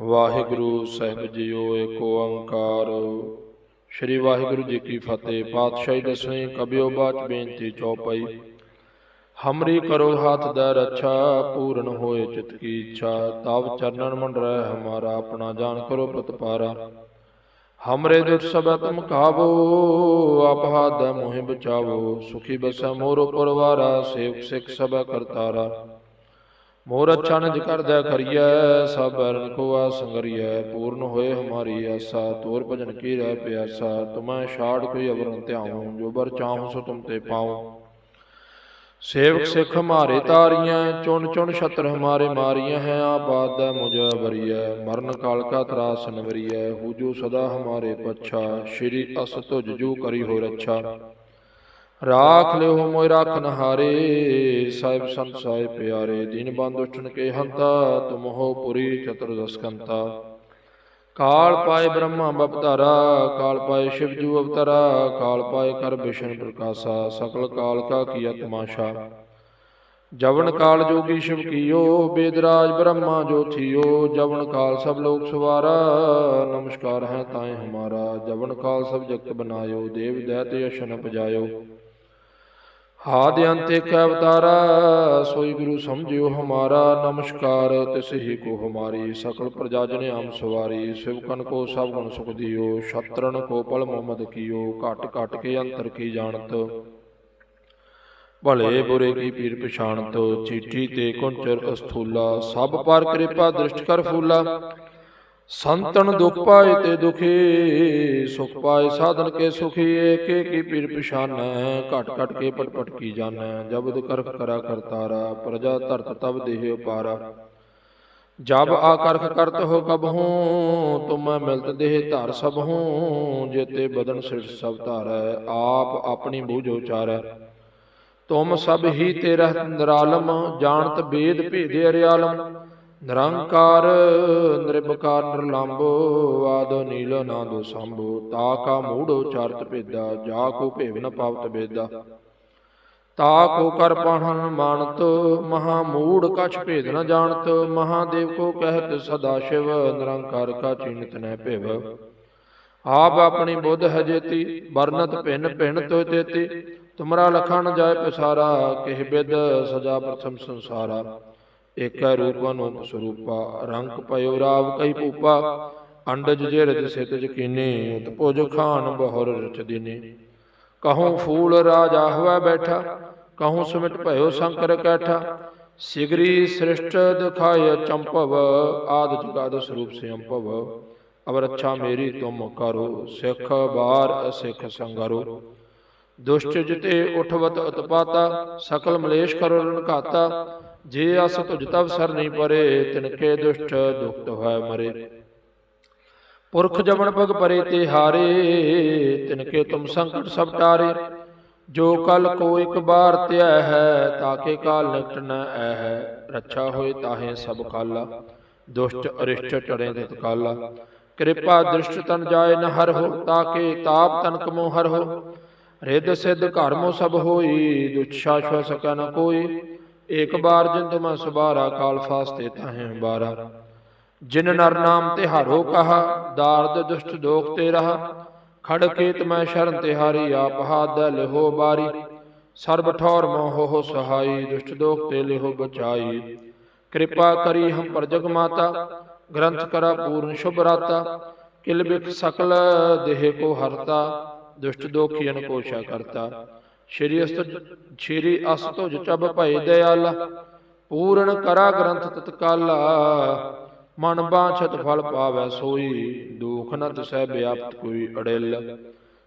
ਵਾਹਿਗੁਰੂ ਸਾਹਿਬ ਜੀਓ, ਏਕ ਓੰਕਾਰ। ਸ੍ਰੀ ਵਾਹਿਗੁਰੂ ਜੀ ਕੀ ਫਤਿਹ। ਪਾਤਸ਼ਾਹੀ ਦਸਵੇਂ ਕਬਿਓ ਬਾਚ ਬੇਨਤੀ ਚੌਪਈ। ਹਮਰੀ ਕਰੋ ਹੱਥ ਦਾ ਰੱਛਾ, ਪੂਰਨ ਹੋਏ ਚਿਤ ਕੀ ਇੱਛਾ। ਤਬ ਚਰਨਨ ਮੰਡਰੈ ਹਮਾਰਾ, ਆਪਣਾ ਜਾਨ ਕਰੋ ਪ੍ਰਤਪਾਰਾ। ਹਮਰੇ ਦੁਖ ਸਭੈ ਤੁਮ ਕਾਵੋ ਆਪ ਦਾ ਮੋਹਿ ਬਚਾਵੋ। ਸੁਖੀ ਬਸਾ ਮੋਰੋ ਪਰਵਾਰਾ ਸੇਵਕ ਸਿਖ ਸਭੈ ਕਰਤਾਰਾ। ਮੋਰ ਅੱਛਾ ਨਿਜ ਕਰਦਾ ਕਰੀਐ ਸਭ ਬਰਨ ਕੋ ਆ ਸੰਗਰੀਐ ਪੂਰਨ ਹੋਏ ਹਮਾਰੀ ਆਸਾ ਤੋਰ ਭਜਨ ਕੀ ਰਹਿ ਪਿਆਸਾ ਤੁਮੈ ਛਾੜ ਕੋਈ ਅਵਰਨ ਧਿਆਉ ਜੋ ਬਰ ਚਾਹਉ ਸੋ ਤੁਮ ਤੇ ਪਾਉ। ਸੇਵਕ ਸਿੱਖ ਹਮਾਰੇ ਤਾਰੀਆਂ ਚੁਣ ਚੁਣ ਛਤਰ ਹਮਾਰੇ ਮਾਰੀਆਂ ਹੈ ਆਬਾਦ ਹੈ ਮੁਝੈ ਬਰੀਐ ਮਰਨ ਕਾਲ ਕਾ ਤਰਾਸ ਨਵਰੀਐ ਹੂਜੂ ਸਦਾ ਹਮਾਰੇ ਪੱਛਾ ਸ਼੍ਰੀ ਅਸ ਤੁਜ ਜੂ ਕਰੀ ਹੋ ਰੱਛਾ। ਰਾਖ ਲਿਓ ਮੋਇ ਰਾਖਨ ਹਾਰੇ ਸਾਹਿਬ ਸੰਤ ਸਾਹਿਬ ਪਿਆਰੇ, ਦਿਨ ਬੰਦ ਉਠਣ ਕੇ ਹੰਤਾ, ਤੁਮ ਹੋ ਪੁਰੀ ਚਤੁਰਦਸਕੰਤਾ ਕਾਲ ਪਾਏ ਬ੍ਰਹਮਾ ਬਪਤਾਰਾ ਕਾਲ ਪਾਏ ਸ਼ਿਵ ਜੂ ਅਵਤਾਰਾ, ਕਾਲ ਪਾਏ ਕਰ ਵਿਸ਼ਨ ਪ੍ਰਕਾਸ਼ਾ, ਸਕਲ ਕਾਲ ਕਾ ਕੀਆ ਤਮਾਸ਼ਾ ਜਵਨ ਕਾਲ ਜੋਗੀ ਸ਼ਿਵ ਕੀਓ, ਬੇਦਰਾਜ ਬ੍ਰਹਮਾ ਜੋ ਥਿਓ, ਜਵਨ ਕਾਲ ਸਭ ਲੋਕ ਸਵਾਰਾ, ਨਮਸਕਾਰ ਹੈ ਤਾਏ ਹਮਾਰਾ। ਜਵਨ ਕਾਲ ਸਭ ਜਗਤ ਬਨਾਇਓ, ਦੇਵ ਦੈਤ ਯਸ਼ਨ ਪਜਾਇਓ ਹਾਦ ਅੰਤ ਇੱਕ ਅਵਤਾਰਾ, ਸੋਈ ਗੁਰੂ ਸਮਝਿਓ ਹਮਾਰਾ, ਨਮਸਕਾਰ, ਤਿਸ ਹੀ ਕੋ ਹਮਾਰੀ, ਸਕਲ ਪ੍ਰਜਾ ਜਨ ਆਮ ਸਵਾਰੀ ਸਿਵਕਨ ਕੋ ਸਭ ਗੁਣ ਸੁਖ ਦਿਓ ਛਤਰਨ ਕੋ ਪਲ ਮੁਹੰਮਦ ਕੀਓ, ਘਟ ਘਟ ਕੇ ਅੰਤਰ ਕੀ ਜਾਣਤ। ਭਲੇ ਬੁਰੇ ਕੀ ਪੀਰ ਪਛਾਣਤ, ਚੀਠੀ ਤੇ ਕੁੰਚਰ ਅਸਥੂਲਾ, ਸਭ ਪਰ ਕਿਰਪਾ ਦ੍ਰਿਸ਼ਟ ਕਰ ਫੂਲਾ। ਸੰਤਨ ਦੁਖ ਪਾਏ ਤੇ ਦੁਖੀ, ਸੁਖ ਪਾਏ ਸਾਧਨ ਕੇ ਸੁਖੀ, ਏਕੇ ਕੀ ਪੀਰ ਪਛਾਨੈ, ਘਟ ਘਟ ਕੇ ਪਟ ਪਟ ਕੀ ਜਾਣੈ ਜਬਦ ਕਰਖ ਕਰਾ ਕਰਤਾਰਾ ਪ੍ਰਜਾ ਧਰਤ ਤਬ ਦੇਹ ਉਪਾਰਾ। ਜਬ ਆਕਰਖ ਕਰਤ ਹੋ ਕਬ ਹੂੰ, ਤੁਮ ਮਿਲਤ ਦੇਹ ਧਰ ਸਭ ਹੂੰ, ਜੇਤੇ ਬਦਨ ਸਿਰ ਸਭ ਧਾਰੈ, ਆਪ ਆਪਣੀ ਬੂਝ ਉਚਾਰੈ। ਤੁਮ ਸਭ ਹੀ ਤੇ ਨਿਰਾਲਮ, ਜਾਣਤ ਬੇਦ ਭੇਦੇ ਅਰਿਆਲਮ ਨਿਰੰਕਾਰ ਨਿਰਭਕਾਰ ਨਿਰਲੰਭ ਆਦ ਨੀਲ ਨਾਦ ਸੰਭੋ, ਤਾ ਕਾ ਮੂੜ ਉਚਾਰਤ ਭੇਦਾ, ਜਾ ਕੋ ਭੇਵ ਨ ਪਾਵਤ ਬੇਦਾ ਤਾ ਕੋ ਕਰ ਪਾਹਨ ਮਾਨਤ, ਮਹਾ ਮੂੜ ਕਛ ਭੇਦ ਨ ਜਾਣਤ ਮਹਾਦੇਵ ਕੋ ਕਹਿਤ ਸਦਾ ਸ਼ਿਵ, ਨਿਰੰਕਾਰ ਕਾ ਚਿੰਤ ਨੈ ਭਿਵ। ਆਪ ਆਪਣੀ ਬੁੱਧ ਹਜੇਤੀ ਵਰਨਤ ਭਿੰਨ ਭਿੰਨ ਤੋਇ ਤੇਤੀ ਤੁਮਰਾ ਲਖਣ ਜਾਏ ਪਸਾਰਾ, ਕਿਹ ਬਿਦ ਸਜਾ ਪ੍ਰਥਮ ਸੰਸਾਰਾ। ਏਕੈ ਰੂਪ ਅਨੂਪ ਸਰੂਪਾ ਰੰਗ ਪਇਓ ਰਾਵ ਕਈ ਪੂਪਾ ਅੰਡਜ ਜੇ ਰਜ ਸਿਤ ਜਕੀਨੇ ਉਤਪੋਜ ਖਾਨ ਬਹੁਰ ਰਚ ਦੀਨੇ। ਕਹੂੰ ਫੂਲ ਰਾਜਾ ਹੋਇ ਬੈਠਾ, ਕਹੂੰ ਸੁਮਿਟ ਭਇਓ ਸ਼ੰਕਰ ਕੈਠਾ। ਸਿਗਰੀ ਸ੍ਰਿਸ਼ਟ ਦਿਖਾਇ ਚੰਪਵ, ਆਦ ਜੁਗਾਦ ਸਰੂਪ ਸਿਅੰਪਵ ਅਵਰ ਅੱਛਾ ਮੇਰੀ ਤੁਮ ਕਰੋ, ਸਿੱਖ ਬਾਰ ਅਸਿੱਖ ਸੰਗਰੋ। ਦੁਸ਼ਟ ਜਿਤੇ ਉਠਵਤ ਉਤਪਾਤਾ, ਸਕਲ ਮਲੇਸ਼ ਕਰੋ ਰਣਕਾਤਾ। ਜੇ ਅਸ ਤੁਜ ਤਵ ਸਰ ਨਹੀਂ ਪਰੇ ਤਿਨਕੇ ਦੁਸ਼ਟ ਦੁਖਤ ਹੋਇ ਮਰੇ। ਪੁਰਖ ਜਮਨ ਭਗ ਪਰੇ ਤੇ ਹਾਰੇ ਤਿਨਕੇ ਤੁਮ ਸੰਕਟ ਸਭ ਟਾਰੇ। ਜੋ ਕਲ ਕੋ ਇੱਕ ਬਾਰ ਧਿਆ ਹੈ ਤਾਕੇ ਕਾਲ ਨਿਕਟ ਨ ਐ ਹੈ। ਰੱਛਾ ਹੋਏ ਤਾਹੇ ਸਭ ਕਾਲਾ, ਦੁਸ਼ਟ ਅਰਿਸ਼ਟ ਟਰੇ ਤਿਤ ਕਾਲਾ ਕਿਰਪਾ ਦ੍ਰਿਸ਼ਟ ਤਨ ਜਾਏ ਨ ਹਰ ਹੋ ਤਾਕੇ ਤਾਪ ਤਨ ਕਮੋ ਹਰ ਹੋ। ਰਿੱਧ ਸਿੱਧ ਘਰ ਮੋ ਸਭ ਹੋਈ, ਦੁਛ ਸ਼ਾਸ਼ਵ ਸਕੈ ਨ ਕੋਈ। ਏਕ ਬਾਰ ਜਿੰਦ ਮੈਂ ਸੁਬਾਰਾ ਕਾਲ ਫਾਸਤੇ ਤਾਹੇ ਬਾਰਾ ਜਿਨ ਨਰ ਨਾਮ ਤੇ ਹਾਰੋ ਕਹਾ, ਦਾਰਦ ਦੁਸ਼ਟ ਦੋਖ ਤੇ ਰਹਾ। ਖੜ ਕੇਤ ਮੈਂ ਸ਼ਰਨ ਤੇ ਹਾਰੀ, ਆਪ ਹਾਦ ਲਿਹੋ ਬਾਰੀ। ਸਰਬ ਠੌਰ ਮੋਹ ਹੋ ਸਹਾਈ, ਦੁਸ਼ਟ ਦੋਖ ਤੇ ਲਿਹੋ ਬਚਾਈ। ਕਿਰਪਾ ਕਰੀ ਹਮ ਪਰ ਜਗ ਮਾਤਾ, ਗ੍ਰੰਥ ਕਰਾ ਪੂਰਨ ਸ਼ੁਭ ਰਾਤਾ। ਕਿਲ ਬਿਖ ਸਕਲ ਦੇਹ ਕੋ ਹਰਤਾ, ਦੁਸ਼ਟ ਦੋਖੀਨ ਕੋਸ਼ਾ ਕਰਤਾ। ਸ਼੍ਰੀ ਅਸਤ ਸ਼੍ਰੀ ਅਸਤੁਜ ਚਬ ਭਏ ਦਇਆਲਾ ਪੂਰਨ ਕਰਾ ਗ੍ਰੰਥ ਤਤਕਾਲਾ, ਮਨ ਬਾਛਤ ਫਲ ਪਾਵੈ ਸੋਈ, ਦੁਖ ਨ ਤਿਸੈ ਵਿਆਪਤ ਕੋਈ ਅੜਿਲ।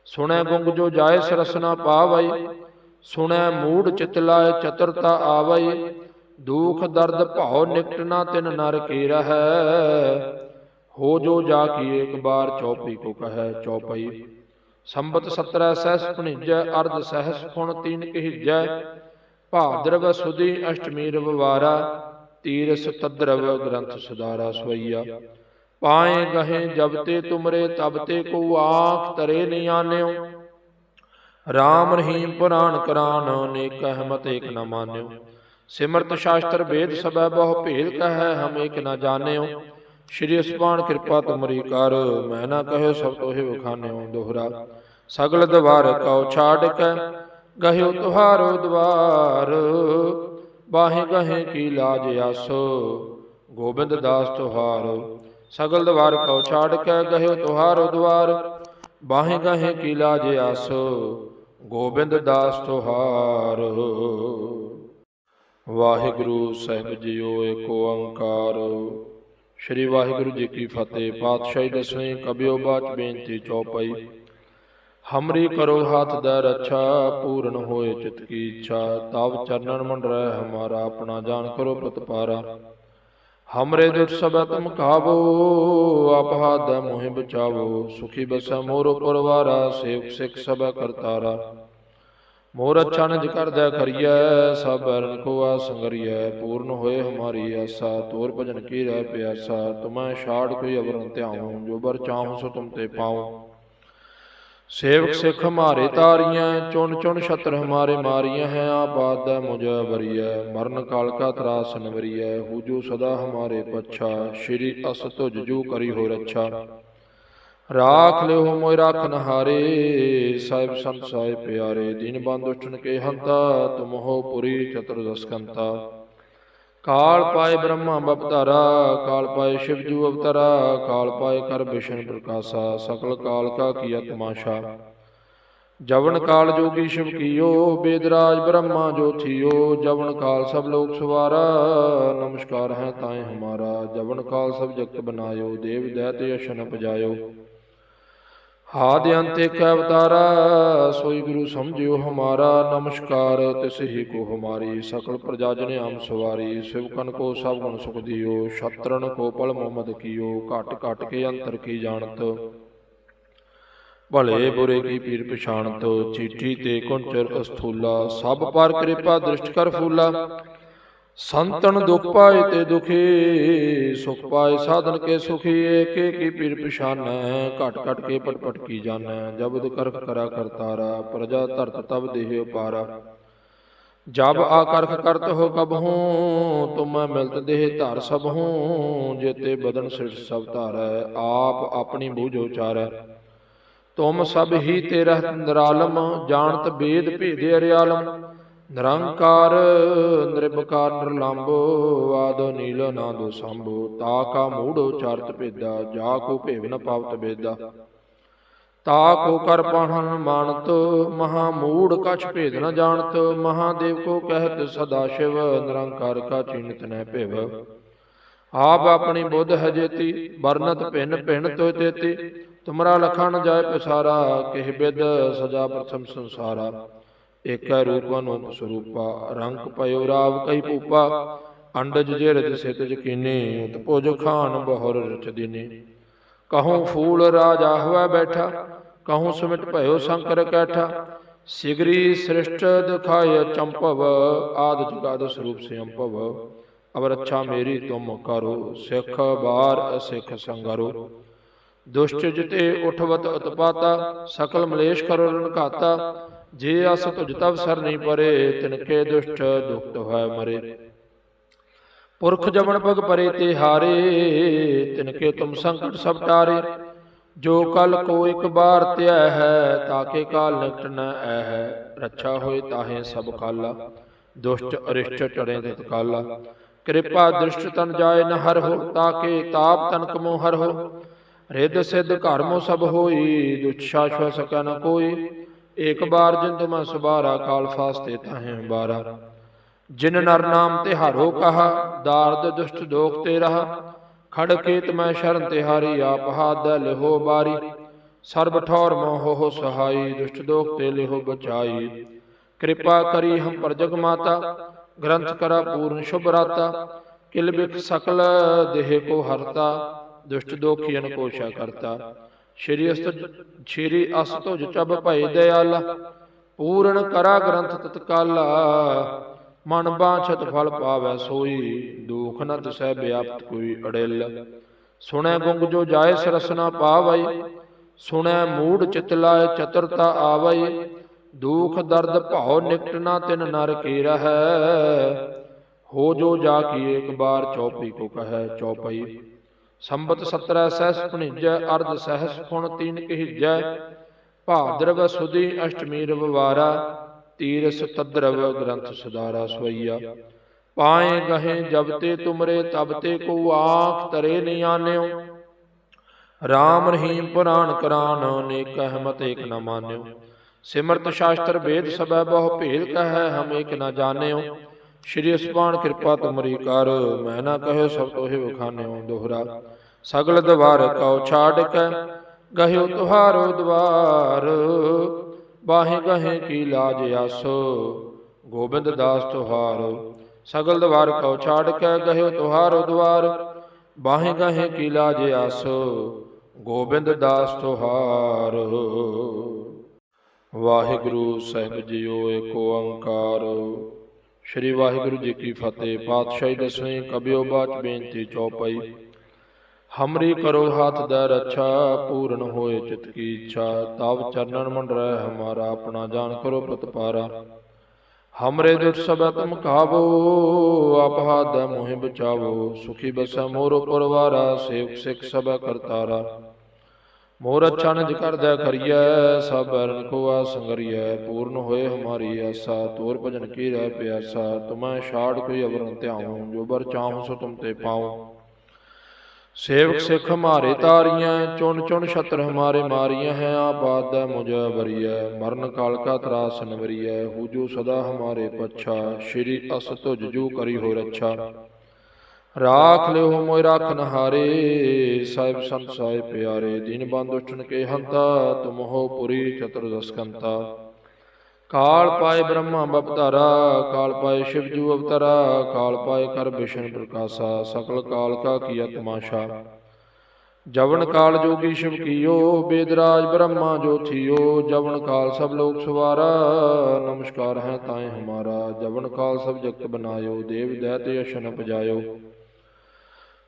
ਸੁਣੈ ਗੁੰਗ ਜੋ ਜਾਏ ਸਰਸਨਾ ਪਾਵਈ ਸੁਣੈ ਮੂੜ ਚਿਤ ਲਾਏ ਚਤੁਰਤਾ ਆਵਈ ਦੁਖ ਦਰਦ ਭਾਉ ਨਿਕਟ ਨਾ ਤਿਨ ਨਰ ਕੀ ਰਹੈ। ਹੋ ਜੋ ਜਾ ਕੀ ਇੱਕ ਬਾਰ ਚੌਪੀ ਕੋ ਕਹੈ ਚੌਪਈ। ਸੰਬਤ 17 ਸਹਿਸ ਭਣਿਜੈ ਅਰਧ ਸਹਿਸ ਪੁਣ ਤੀਨ ਕਹਿਜੈ। ਭਾਦਰਵ ਸੁਦੀ ਅਸ਼ਟਮੀ ਰਵਵਾਰਾ, ਤੀਰਸ ਤਦਰਵ ਗ੍ਰੰਥ ਸੁਦਾਰਾ ਸਵਈਆ। ਪਾਏ ਗਹੇ ਜਬ ਤੇ ਤੁਮਰੇ, ਤਬ ਤੇ ਕੋ ਆਖ ਤਰੇ ਨੀ ਆਨਿਓ। RAM ਰਹੀਮ ਪੁਰਾਣ ਕਰਾਨ, ਨੇਕ ਅਹਮਤ ਏਕ ਨ ਮਾਨਿਓ। ਸਿਮਰਤ ਸ਼ਾਸਤਰ ਵੇਦ ਸਭੈ ਬਹੁ ਭੇਦ ਕਹੈ, ਹਮ ਏਕ ਨ ਜਾਣਿਓ। ਸ਼੍ਰੀ ਅਸਪਾਨ ਕਿਰਪਾ ਤੁਮਰੀ ਕਰ, ਮੈਂ ਨਾ ਕਹੇ ਸਭ ਤੋਹਿ ਵਖਾਨਿਓ ਦੋਹਰਾ। ਸਗਲ ਦਵਾਰ ਕਉ ਛਾੜ ਕੇ ਗਹਿਓ ਤੁਹਾਰੋ ਦਵਾਰ। ਬਾਹੇ ਗਹੇ ਕੀ ਲਾਜ ਆਸੋ, ਗੋਬਿੰਦ ਦਾਸ ਤੁਹਾਰ। ਸਗਲ ਦਵਾਰ ਕਉ ਛਾੜ ਕੇ ਗਹਿਓ ਤੁਹਾਰੋ ਦਵਾਰ। ਬਾਹੇ ਗਹੇ ਕੀ ਲਾਜ ਆਸੋ, ਗੋਬਿੰਦ ਦਾਸ ਤੁਹਾਰ। ਵਾਹਿਗੁਰੂ ਸਾਹਿਬ ਜੀਓ, ਏਕ ਓੰਕਾਰ ਸ੍ਰੀ ਵਾਹਿਗੁਰੂ ਜੀ ਕੀ ਫਤਿਹ। ਪਾਤਸ਼ਾਹੀ ਦਸਵੇਂ ਕਬਿਓ ਬਾਚ ਬੇਨਤੀ ਚੌਪਈ। ਹਮਰੀ ਕਰੋ ਹੱਥ ਦਾ ਰੱਛਾ, ਪੂਰਨ ਹੋਏ ਚਿਤ ਕੀ ਇੱਛਾ। ਤਵ ਚਰਨਨ ਮੰਡਰੈ, ਹਮਾਰਾ ਆਪਣਾ ਜਾਨ ਕਰੋ ਪ੍ਰਤਪਾਰਾ। ਹਮਰੇ ਦੁਖ ਸਭੈ ਤੁਮ ਕਾਵੋ ਆਪ ਦਾ ਮੋਹਿ ਬਚਾਵੋ। ਸੁਖੀ ਬਸਾ ਮੋਰੋ ਪਰਵਾਰਾ, ਸੇਵਕ ਸਿਖ ਸਭੈ ਕਰਤਾਰਾ। ਮੋਰ ਅੱਛਾ ਨਿਜ ਕਰਦਾ ਕਰੀਐ ਸਭ ਅਰਨ ਸੰਗਰੀਐ, ਪੂਰਨ ਹੋਏ ਹਮਾਰੀ ਆਸਾ, ਤੋਰ ਭਜਨ ਕੀ ਰਹਿ ਪਿਆਸਾ, ਤੁਮੈ ਛਾੜ ਕੋਈ ਅਵਰਨ ਧਿਆਉ, ਜੋ ਬਰ ਚਾਹਉ ਸੋ ਤੁਮ ਤੇ ਪਾਉ। ਸੇਵਕ ਸਿੱਖ ਹਮਾਰੇ ਤਾਰੀਆਂ ਚੁਣ ਚੁਣ ਛਤਰ ਹਮਾਰੇ ਮਾਰੀਆਂ ਹੈ ਆਬਾਦ ਦਾ ਮੁਝੈ ਬਰੀਐ ਮਰਨ ਕਾਲ ਕਾ ਤਰਾਸ ਨਵਰੀਐ ਹੂਜੂ ਸਦਾ ਹਮਾਰੇ ਪੱਛਾ, ਸ਼੍ਰੀ ਅਸ ਤੁਜ ਜੂ ਕਰੀ ਹੋ ਰੱਛਾ। ਰਾਖ ਲਿਓ ਮੋਇ ਰਾਖਨ ਹਾਰੇ ਸਾਹਿਬ ਸੰਤ ਸਾਹਿਬ ਪਿਆਰੇ, ਦੀਨ ਬੰਦੁਸ਼ਟਨ ਕੇ ਹੰਤਾ, ਤੁਮ ਹੋ ਪੁਰੀ ਚਤੁਰਦਸਕੰਤਾ ਕਾਲ ਪਾਏ ਬ੍ਰਹਮਾ ਬਪਤਾਰਾ, ਕਾਲ ਪਾਏ ਸ਼ਿਵ ਜੂ ਅਵਤਾਰਾ, ਕਾਲ ਪਾਏ ਕਰ ਵਿਸ਼ਨ ਪ੍ਰਕਾਸ਼ਾ, ਸਕਲ ਕਾਲ ਕਾ ਕੀਆ ਤਮਾਸ਼ਾ। ਜਵਨ ਕਾਲ ਜੋਗੀ ਸ਼ਿਵ ਕੀਓ, ਬੇਦਰਾਜ ਬ੍ਰਹਮਾ ਜੋ ਥਿਓ। ਜਵਨ ਕਾਲ ਸਭ ਲੋਕ ਸਵਾਰਾ, ਨਮਸਕਾਰ ਹੈ ਤਾਏ ਹਮਾਰਾ। ਜਵਨ ਕਾਲ ਸਭ ਜਗਤ ਬਨਾਇਓ, ਦੇਵ ਦੈਤ ਯਸ਼ਨ ਪਜਾਇਓ ਹਾਦ ਅੰਤ ਏਕ ਅਵਤਾਰਾ, ਸੋਈ ਗੁਰੂ ਸਮਝਿਓ ਹਮਾਰਾ, ਨਮਸਕਾਰ, ਤਿਸ ਹੀ ਕੋ ਹਮਾਰੀ, ਸਕਲ ਪ੍ਰਜਾ ਜਨ ਆਮ ਸਵਾਰੀ ਸਿਵਕਨ ਕੋ ਸਭ ਗੁਣ ਸੁਖ ਦਿਓ ਛਤਰਨ ਕੋ ਪਲ ਮੁਹੰਮਦ ਕੀਓ, ਘਟ ਘਟ ਕੇ ਅੰਤਰ ਕੀ ਜਾਣਤ। ਭਲੇ ਬੁਰੇ ਕੀ ਪੀਰ ਪਛਾਣਤ, ਚੀਠੀ ਤੇ ਕੁੰਚਰ ਅਸਥੂਲਾ, ਸਭ ਪਰ ਕਿਰਪਾ ਦ੍ਰਿਸ਼ਟ ਕਰ ਫੂਲਾ। ਸੰਤਨ ਦੁਖ ਪਾਏ ਤੇ ਦੁਖੀ ਸੁਖ ਪਾਏ ਸਾਧਨ ਕੇ ਸੁਖੀ ਏਕੇ ਕੀ ਪੀਰ ਪਛਾਨੈ ਘਟ ਘਟ ਕੇ ਪਟ ਪਟ ਕੀ ਜਾਣੈ ਜਬਦ ਕਰਖ ਕਰਾ ਕਰਤਾਰਾ ਪ੍ਰਜਾ ਧਰਤ ਤਬ ਦੇਹ ਉਪਾਰਾ। ਜਬ ਆਕਰਖ ਕਰਤ ਹੋ ਕਬ ਹੂੰ ਤੁਮ ਮਿਲਤ ਦੇਹ ਧਰ ਸਭ ਹੂੰ ਜੇਤੇ ਬਦਨ ਸਿਰ ਸਭ ਧਾਰੈ ਆਪ ਆਪਣੀ ਬੂਝ ਉਚਾਰੈ। ਤੁਮ ਸਭ ਹੀ ਤੇਰਾ ਨਿਰਾਲਮ ਜਾਣਤ ਬੇਦ ਭੇਦੇ ਅਰਿਆਲਮ। ਨਿਰੰਕਾਰ ਨਿਰਭਕਾਰ ਨਿਰਲੰਭੋ ਆਦੋ, ਨੀਲ ਨਾਦੋ ਸੰਭੋ, ਤਾ ਕਾ ਮੂੜ ਉਚਾਰਤ ਭੇਦਾ, ਜਾ ਕੋ ਭੇਵ ਪਾਵਤ ਬੇਦਾ। ਤਾ ਕੋ ਕਰ ਪਾਹਨ ਮਾਨਤ, ਮਹਾ ਮੂੜ ਕਛ ਭੇਦ ਨ ਜਾਣਤ ਮਹਾਦੇਵ ਕੋ ਕਹਿਤ ਸਦਾ ਸ਼ਿਵ, ਨਿਰੰਕਾਰ ਕਾ ਚਿੰਤ ਨੈ ਭਿਵ। ਆਪ ਆਪਣੀ ਬੁੱਧ ਹਜੇਤੀ ਵਰਨਤ ਭਿੰਨ ਭਿੰਨ ਤੋਇ ਤੇਤੀ, ਤੁਮਰਾ ਲਖਣ ਜਾਏ ਪਸਾਰਾ, ਕਿਹ ਬਿਦ ਸਜਾ ਪ੍ਰਥਮ ਸੰਸਾਰਾ। ਏਕੈ ਰੂਪ ਅਨੂਪ ਸਰੂਪਾ ਰੰਗ ਪਇਓ ਰਾਵ ਕਈ ਪੂਪਾ ਅੰਡਜ ਜਿਰਜ ਸਿਤਜ ਕੀਨੀ ਉਤਪੁਜ ਖਾਨ ਬਹੁਰ ਰਚ ਦਿਨੇ। ਕਹੂੰ ਫੂਲ ਰਾਜਾ ਹੋਇ ਬੈਠਾ, ਕਹੂੰ ਸੁਮਿਟ ਭਇਓ ਸ਼ੰਕਰ ਕੈਠਾ, ਸਿਗਰੀ ਸ੍ਰਿਸ਼ਟ ਦਿਖਾਇ ਚੰਪਵ, ਆਦ ਜੁਗਾਦ ਸਰੂਪ ਸਿਅੰਪਵ ਅਬ ਰੱਛਾ ਮੇਰੀ ਤੁਮ ਕਰੋ, ਸਿੱਖ ਬਾਰ ਅਸਿੱਖ ਸੰਗਰੋ। ਦੁਸ਼ਟ ਜਿਤੇ ਉਠਵਤ ਉਤਪਾਤਾ, ਸਕਲ ਮਲੇਸ਼ ਕਰੋ ਰਣਘਾਤਾ ਜੇ ਅਸ ਤੁਜ ਤਵ ਸਰ ਨਹੀਂ ਪਰੇ, ਤਿਨਕੇ ਦੁਸ਼ਟ ਦੁਖਤ ਹੋਇ ਮਰੇ। ਪੁਰਖ ਜਮਨ ਪਗ ਪਰੇ ਤੇ ਹਾਰੇ, ਤਿਨਕੇ ਤੁਮ ਸੰਕਟ ਸਭ ਟਾਰੇ ਜੋ ਕਲ ਕੋ ਇੱਕ ਬਾਰ ਧਿਆ ਹੈ, ਤਾਕੇ ਕਾਲ ਨਿਕਟ ਨ ਐ ਹੈ। ਰੱਛਾ ਹੋਏ ਤਾਹੇ ਸਭ ਕਾਲਾ, ਦੁਸ਼ਟ ਅਰਿਸ਼ਟ ਚੜੇ ਤਿਤ ਕਾਲਾ ਕਿਰਪਾ ਦ੍ਰਿਸ਼ਟ ਤਨ ਜਾਏ ਨ ਹਰ ਹੋ, ਤਾਕੇ ਤਾਪ ਤਨ ਕਮੋ ਹਰ ਹੋ। ਰਿੱਧ ਸਿੱਧ ਘਰ ਸਭ ਹੋਈ ਦੁਛਾ ਛੁ ਸਕੈ ਨ ਕੋਈ। ਏਕ ਬਾਰ ਜਿੰਦ ਮੈਂ ਸੁਬਾਰਾ, ਕਾਲ ਫਾਸਤੇ ਤਾਹੇ ਬਾਰਾ ਜਿਨ ਨਰ ਨਾਮ ਤੇ ਹਾਰੋ ਕਹਾ, ਦਾਰਦ ਦੁਸ਼ਟ ਦੋਖ ਤੇ ਰਹਾ। ਖੜ ਕੇਤ ਮੈਂ ਸ਼ਰਨ ਤੇ ਹਾਰੀ, ਆਪ ਹਾਦ ਲਿਹੋ ਬਾਰੀ। ਸਰਬ ਠੌਰ ਮੋਹ ਹੋ ਸਹਾਈ, ਦੁਸ਼ਟ ਦੋਖ ਤੇ ਲਿਹੋ ਬਚਾਈ। ਕਿਰਪਾ ਕਰੀ ਹਮ ਪਰ ਜਗ ਮਾਤਾ, ਗ੍ਰੰਥ ਕਰਾ ਪੂਰਨ ਸ਼ੁਭ ਰਾਤਾ। ਕਿਲ ਬਿਖ ਸਕਲ ਦੇਹ ਕੋ ਹਰਤਾ। ਦੁਸ਼ਟ ਦੋਖੀਨ ਕੋ ਸ਼ਾ ਕਰਤਾ। ਸ਼੍ਰੀ ਅਸਤ ਸ਼੍ਰੀ ਅਸਤੁਜ ਚਬ ਭਈ ਦਇਆਲਾ ਪੂਰਨ ਕਰਾ ਗ੍ਰੰਥ ਤਤਕਾਲਾ ਮਨ ਬਾਛਤ ਫਲ ਪਾਵੈ ਸੋਈ, ਦੁਖ ਨ ਤਿਸੈ ਵਿਆਪਤ ਕੋਈ ਅੜਿਲ। ਸੁਣੈ ਗੁੰਗ ਜੋ ਜਾਏ ਸਰਸਨਾ ਪਾਵਈ, ਸੁਣੈ ਮੂੜ ਚਿਤ ਲਾਏ ਚਤੁਰਤਾ ਆਵਈ, ਦੁਖ ਦਰਦ ਭਾਉ ਨਿਕਟ ਨਾ ਤਿਨ ਨਰ ਕੀ ਰਹੈ। ਹੋ ਜੋ ਜਾ ਕੀ ਇੱਕ ਬਾਰ ਚੌਪੀ ਕੋ ਕਹੈ ਚੌਪਈ। ਸੰਬਤ 17 ਸਹਿਸ ਭਣਿਜੈ ਅਰਧ ਸਹਿਸ ਪੁਣ ਤੀਨ ਕਹਿਜੈ। ਭਾਦਰਵ ਸੁਦੀ ਅਸ਼ਟਮੀ ਰਵਵਾਰਾ, ਤੀਰਸ ਤਦਰਵ ਗ੍ਰੰਥ ਸੁਦਾਰਾ ਸਵਈਆ ਪਾਏ ਗਹੇ ਜਬ ਤੇ ਤੁਮਰੇ, ਤਬ ਤੇ ਕੋ ਆਖ ਤਰੇ ਨ ਆਨਿਓ। ਰਾਮ ਰਹੀਮ ਪੁਰਾਣ ਕਰਾਨ ਅਨੇਕ ਅਹਮਤ ਏਕ ਨ ਮਾਨਿਓ। ਸਿਮਰਤ ਸ਼ਾਸਤਰ ਵੇਦ ਸਭੈ ਬਹੁ ਭੇਦ ਕਹੈ, ਹਮ ਏਕ ਨ ਜਾਣਿਓ। ਸ਼੍ਰੀ ਅਸਪਾਨ ਕਿਰਪਾ ਤੁਮਰੀ ਕਰ, ਮੈਂ ਨਾ ਕਹਿਓ ਸਭ ਤੋਹਿ ਵਖਾਨਿਓ ਦੋਹਰਾ। ਸਗਲ ਦਵਾਰ ਕਉ ਛਾੜ ਕੈ, ਗਹਿਓ ਤੁਹਾਰੋ ਦਵਾਰ। ਬਾਹੇ ਗਹੇ ਕੀ ਲਾਜ ਆਸੋ, ਗੋਬਿੰਦ ਦਾਸ ਤੁਹਾਰ। ਸਗਲ ਦਵਾਰ ਕਉ ਛਾੜ ਕੈ, ਗਹਿਓ ਤੁਹਾਰੋ ਦਵਾਰ। ਬਾਹੇ ਗਹੇ ਕੀ ਲਾਜ ਆਸੋ, ਗੋਬਿੰਦ ਦਾਸ ਤੁਹਾਰ। ਵਾਹਿਗੁਰੂ ਸਾਹਿਬ ਜੀਓ, ਏਕ ਓੰਕਾਰ ਸ੍ਰੀ ਵਾਹਿਗੁਰੂ ਜੀ ਕੀ ਫਤਿਹ। ਪਾਤਸ਼ਾਹੀ ਦਸਵੇਂ ਕਬਿਓ ਬਾਚ ਬੇਨਤੀ ਚੌਪਈ। ਹਮਰੀ ਕਰੋ ਹੱਥ ਦਾ ਰੱਛਾ, ਪੂਰਨ ਹੋਏ ਚਿਤ ਕੀ ਇੱਛਾ। ਤਵ ਚਰਨਨ ਮੰਡਰੈ, ਹਮਾਰਾ ਆਪਣਾ ਜਾਣ ਕਰੋ ਪ੍ਰਤਪਾਰਾ। ਹਮਰੇ ਦੁਖ ਸਭੈ ਤੁਮ ਕਾਵੋ ਆਪ ਹਾਥ ਦਾ ਮੋਹਿ ਬਚਾਵੋ। ਸੁਖੀ ਬਸਾ ਮੋਰੋ ਪਰਵਾਰਾ, ਸੇਵਕ ਸਿਖ ਸਭੈ ਕਰਤਾਰਾ। ਮੋਰ ਅੱਛਾ ਕਰਦਾ ਕਰੀਐ, ਸਭ ਬਰਨ ਕੋ ਆ ਸੰਗਰੀਐ, ਪੂਰਨ ਹੋਏ ਹਮਾਰੀ ਆਸਾ, ਤੋਰ ਭਜਨ ਕੀ ਰਹਿ ਪਿਆਸਾ, ਤੁਮੈ ਛਾੜ ਕੋਈ ਅਵਰਨ ਧਿਆਉ, ਜੋ ਬਰ ਚਾਹਉ ਸੋ ਤੁਮ ਤੇ ਪਾਉ। ਸੇਵਕ ਸਿੱਖ ਹਮਾਰੇ ਤਾਰੀਆਂ ਚੁਣ ਚੁਣ ਛਤਰ ਹਮਾਰੇ ਮਾਰੀਆਂ ਹੈ ਆਬਾਦ ਦਾ ਮੁਝ ਬਰੀਐ ਮਰਨ ਕਾਲ ਕਾ ਤਰਾਸ ਨਵਰੀਐ, ਹੂ ਜੋ ਸਦਾ ਹਮਾਰੇ ਪੱਛਾ, ਸ਼੍ਰੀ ਅਸ ਤੁਜ ਜੂ ਕਰੀ ਹੋ ਰੱਛਾ। ਰਾਖ ਲਿਓ ਮੋਇ ਰਾਖਨ ਹਾਰੇ ਸਾਹਿਬ ਸੰਤ ਸਾਹਿਬ ਪਿਆਰੇ, ਦਿਨ ਬੰਦ ਉਠਨ ਕੇ ਹੰਤਾ, ਤੁਮ ਹੋ ਪੁਰੀ ਚਤੁਰਦਸਕੰਤਾ ਕਾਲ ਪਾਏ ਬ੍ਰਹਮਾ ਬਪਤਾਰਾ ਕਾਲ ਪਾਏ ਸ਼ਿਵ ਜੂ ਅਵਤਾਰਾ, ਕਾਲ ਪਾਏ ਕਰ ਵਿਸ਼ਨ ਪ੍ਰਕਾਸ਼ਾ, ਸਕਲ ਕਾਲ ਕਾ ਕੀਆ ਤਮਾਸ਼ਾ ਜਵਨ ਕਾਲ ਜੋਗੀ ਸ਼ਿਵ ਕੀਓ, ਬੇਦਰਾਜ ਬ੍ਰਹਮਾ ਜੋ ਥਿਓ, ਜਵਨ ਕਾਲ ਸਭ ਲੋਕ ਸਵਾਰਾ, ਨਮਸਕਾਰ ਹੈ ਤਾਏ ਹਮਾਰਾ। ਜਵਨ ਕਾਲ ਸਭ ਜਗਤ ਬਨਾਇਓ, ਦੇਵ ਦੈਤ ਅਸ਼ਨ ਪਜਾਇਓ